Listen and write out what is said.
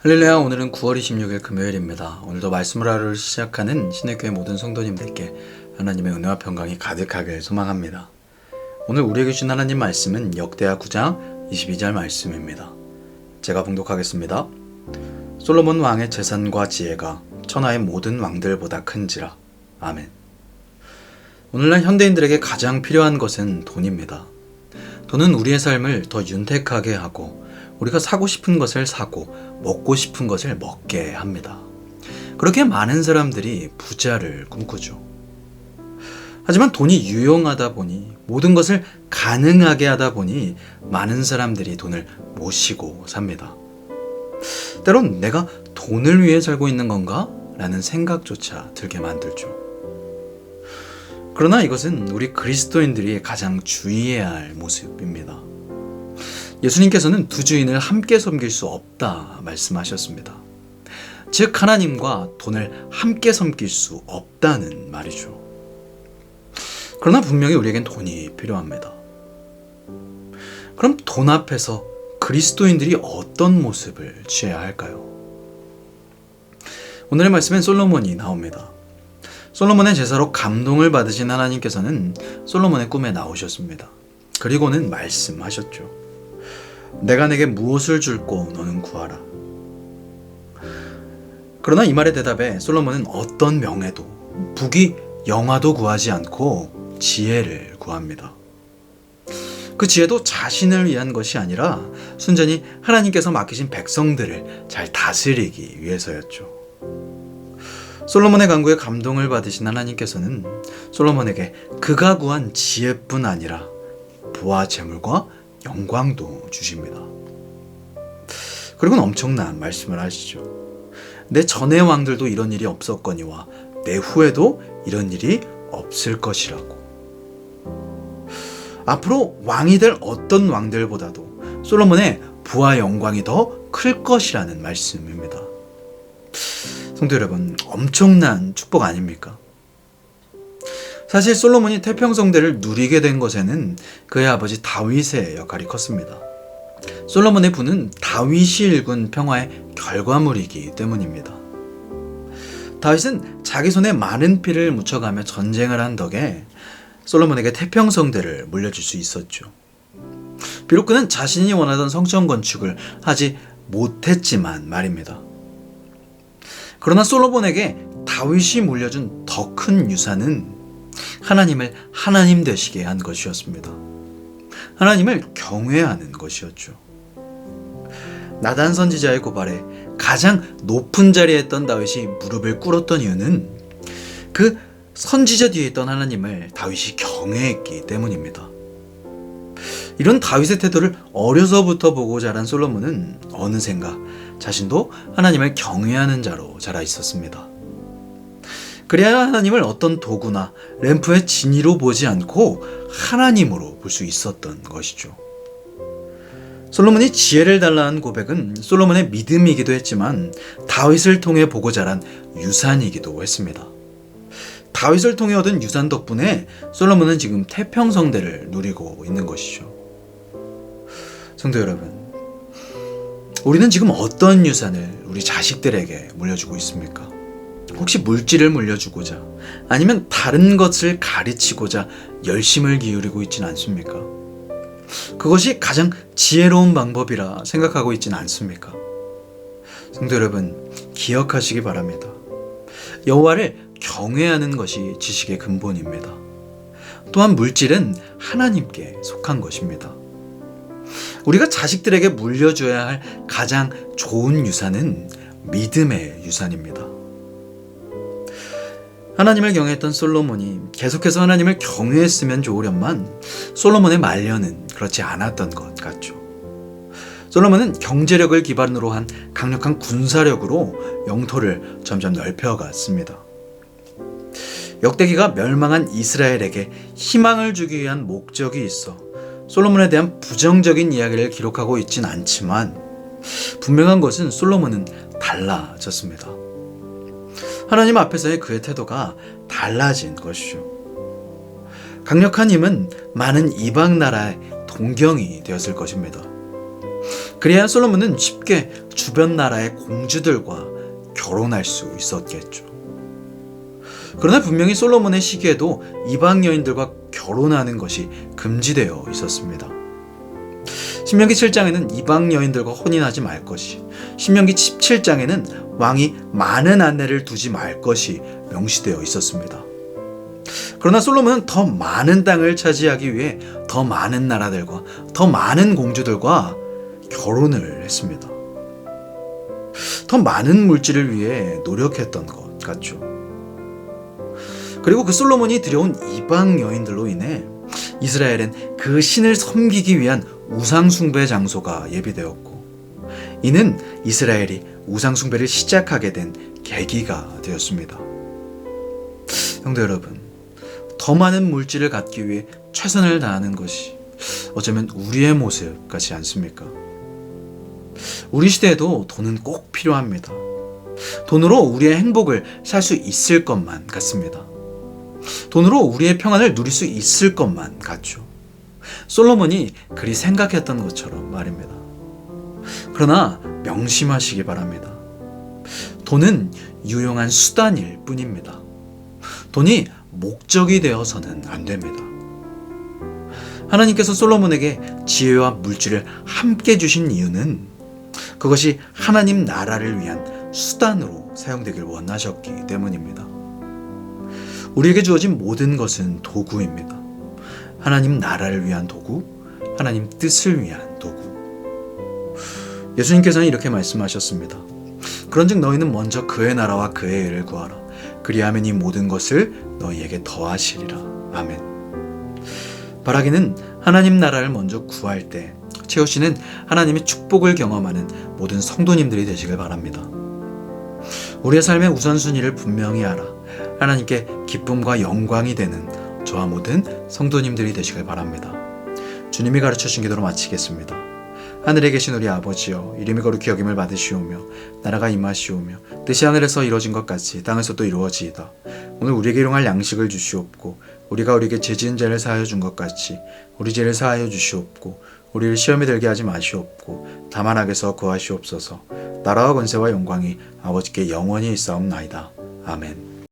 할렐루야 오늘은 9월 26일 금요일입니다. 오늘도 말씀을 하루를 시작하는 신의교회 모든 성도님들께 하나님의 은혜와 평강이 가득하길 소망합니다. 오늘 우리에게 주신 하나님 말씀은 역대하 9장 22절 말씀입니다. 제가 봉독하겠습니다. 솔로몬 왕의 재산과 지혜가 천하의 모든 왕들보다 큰지라. 아멘. 오늘날 현대인들에게 가장 필요한 것은 돈입니다. 돈은 우리의 삶을 더 윤택하게 하고 우리가 사고 싶은 것을 사고 먹고 싶은 것을 먹게 합니다. 그렇게 많은 사람들이 부자를 꿈꾸죠. 하지만 돈이 유용하다 보니 모든 것을 가능하게 하다 보니 많은 사람들이 돈을 모시고 삽니다. 때론 내가 돈을 위해 살고 있는 건가? 라는 생각조차 들게 만들죠. 그러나 이것은 우리 그리스도인들이 가장 주의해야 할 모습입니다. 예수님께서는 두 주인을 함께 섬길 수 없다 말씀하셨습니다. 즉, 하나님과 돈을 함께 섬길 수 없다는 말이죠. 그러나 분명히 우리에겐 돈이 필요합니다. 그럼 돈 앞에서 그리스도인들이 어떤 모습을 취해야 할까요? 오늘의 말씀엔 솔로몬이 나옵니다. 솔로몬의 제사로 감동을 받으신 하나님께서는 솔로몬의 꿈에 나오셨습니다. 그리고는 말씀하셨죠. 내가 내게 무엇을 줄고 너는 구하라. 그러나 이 말의 대답에 솔로몬은 어떤 명예도 북이 영화도 구하지 않고 지혜를 구합니다. 그 지혜도 자신을 위한 것이 아니라 순전히 하나님께서 맡기신 백성들을 잘 다스리기 위해서였죠. 솔로몬의 강구에 감동을 받으신 하나님께서는 솔로몬에게 그가 구한 지혜뿐 아니라 부와 재물과 영광도 주십니다. 그리고 엄청난 말씀을 하시죠. 내 전의 왕들도 이런 일이 없었거니와 내 후에도 이런 일이 없을 것이라고. 앞으로 왕이 될 어떤 왕들보다도 솔로몬의 부와 영광이 더 클 것이라는 말씀입니다. 성도 여러분, 엄청난 축복 아닙니까? 사실 솔로몬이 태평성대를 누리게 된 것에는 그의 아버지 다윗의 역할이 컸습니다. 솔로몬의 부는 다윗이 일군 평화의 결과물이기 때문입니다. 다윗은 자기 손에 많은 피를 묻혀가며 전쟁을 한 덕에 솔로몬에게 태평성대를 물려줄 수 있었죠. 비록 그는 자신이 원하던 성전 건축을 하지 못했지만 말입니다. 그러나 솔로몬에게 다윗이 물려준 더 큰 유산은 하나님을 하나님 되시게 한 것이었습니다. 하나님을 경외하는 것이었죠. 나단 선지자의 고발에 가장 높은 자리에 있던 다윗이 무릎을 꿇었던 이유는 그 선지자 뒤에 있던 하나님을 다윗이 경외했기 때문입니다. 이런 다윗의 태도를 어려서부터 보고 자란 솔로몬은 어느샌가 자신도 하나님을 경외하는 자로 자라 있었습니다. 그래야 하나님을 어떤 도구나 램프의 진이로 보지 않고 하나님으로 볼 수 있었던 것이죠. 솔로몬이 지혜를 달라는 고백은 솔로몬의 믿음이기도 했지만 다윗을 통해 보고 자란 유산이기도 했습니다. 다윗을 통해 얻은 유산 덕분에 솔로몬은 지금 태평성대를 누리고 있는 것이죠. 성도 여러분, 우리는 지금 어떤 유산을 우리 자식들에게 물려주고 있습니까? 혹시 물질을 물려주고자 아니면 다른 것을 가르치고자 열심을 기울이고 있진 않습니까? 그것이 가장 지혜로운 방법이라 생각하고 있진 않습니까? 성도 여러분, 기억하시기 바랍니다. 여호와를 경외하는 것이 지식의 근본입니다. 또한 물질은 하나님께 속한 것입니다. 우리가 자식들에게 물려줘야 할 가장 좋은 유산은 믿음의 유산입니다. 하나님을 경외했던 솔로몬이 계속해서 하나님을 경외했으면 좋으련만 솔로몬의 말년은 그렇지 않았던 것 같죠. 솔로몬은 경제력을 기반으로 한 강력한 군사력으로 영토를 점점 넓혀갔습니다. 역대기가 멸망한 이스라엘에게 희망을 주기 위한 목적이 있어 솔로몬에 대한 부정적인 이야기를 기록하고 있진 않지만 분명한 것은 솔로몬은 달라졌습니다. 하나님 앞에서의 그의 태도가 달라진 것이죠. 강력한 힘은 많은 이방 나라의 동경이 되었을 것입니다. 그래야 솔로몬은 쉽게 주변 나라의 공주들과 결혼할 수 있었겠죠. 그러나 분명히 솔로몬의 시기에도 이방 여인들과 결혼하는 것이 금지되어 있었습니다. 신명기 7장에는 이방 여인들과 혼인하지 말 것이, 신명기 17장에는 왕이 많은 아내를 두지 말 것이 명시되어 있었습니다. 그러나 솔로몬은 더 많은 땅을 차지하기 위해 더 많은 나라들과 더 많은 공주들과 결혼을 했습니다. 더 많은 물질을 위해 노력했던 것 같죠. 그리고 그 솔로몬이 들여온 이방 여인들로 인해 이스라엘은 그 신을 섬기기 위한 우상숭배 장소가 예비되었고 이는 이스라엘이 우상숭배를 시작하게 된 계기가 되었습니다. 형제 여러분, 더 많은 물질을 갖기 위해 최선을 다하는 것이 어쩌면 우리의 모습 같지 않습니까? 우리 시대에도 돈은 꼭 필요합니다. 돈으로 우리의 행복을 살 수 있을 것만 같습니다. 돈으로 우리의 평안을 누릴 수 있을 것만 같죠. 솔로몬이 그리 생각했던 것처럼 말입니다. 그러나 명심하시기 바랍니다. 돈은 유용한 수단일 뿐입니다. 돈이 목적이 되어서는 안 됩니다. 하나님께서 솔로몬에게 지혜와 물질을 함께 주신 이유는 그것이 하나님 나라를 위한 수단으로 사용되길 원하셨기 때문입니다. 우리에게 주어진 모든 것은 도구입니다. 하나님 나라를 위한 도구, 하나님 뜻을 위한 도구. 예수님께서는 이렇게 말씀하셨습니다. 그런즉 너희는 먼저 그의 나라와 그의 의를 구하라. 그리하면 이 모든 것을 너희에게 더하시리라. 아멘. 바라기는 하나님 나라를 먼저 구할 때 채호 씨는 하나님의 축복을 경험하는 모든 성도님들이 되시길 바랍니다. 우리의 삶의 우선순위를 분명히 알아 하나님께 기쁨과 영광이 되는 저와 모든 성도님들이 되시길 바랍니다. 주님이 가르쳐 주신 기도로 마치겠습니다. 하늘에 계신 우리 아버지여 이름이 거룩히 여김을 받으시오며 나라가 임하시오며 뜻이 하늘에서 이루어진 것 같이 땅에서도 이루어지이다. 오늘 우리에게 일용할 양식을 주시옵고 우리가 우리에게 죄지은 죄를 사하여 준 것 같이 우리 죄를 사하여 주시옵고 우리를 시험에 들게 하지 마시옵고 다만 악에서 구하시옵소서 나라와 권세와 영광이 아버지께 영원히 있사옵나이다. 아멘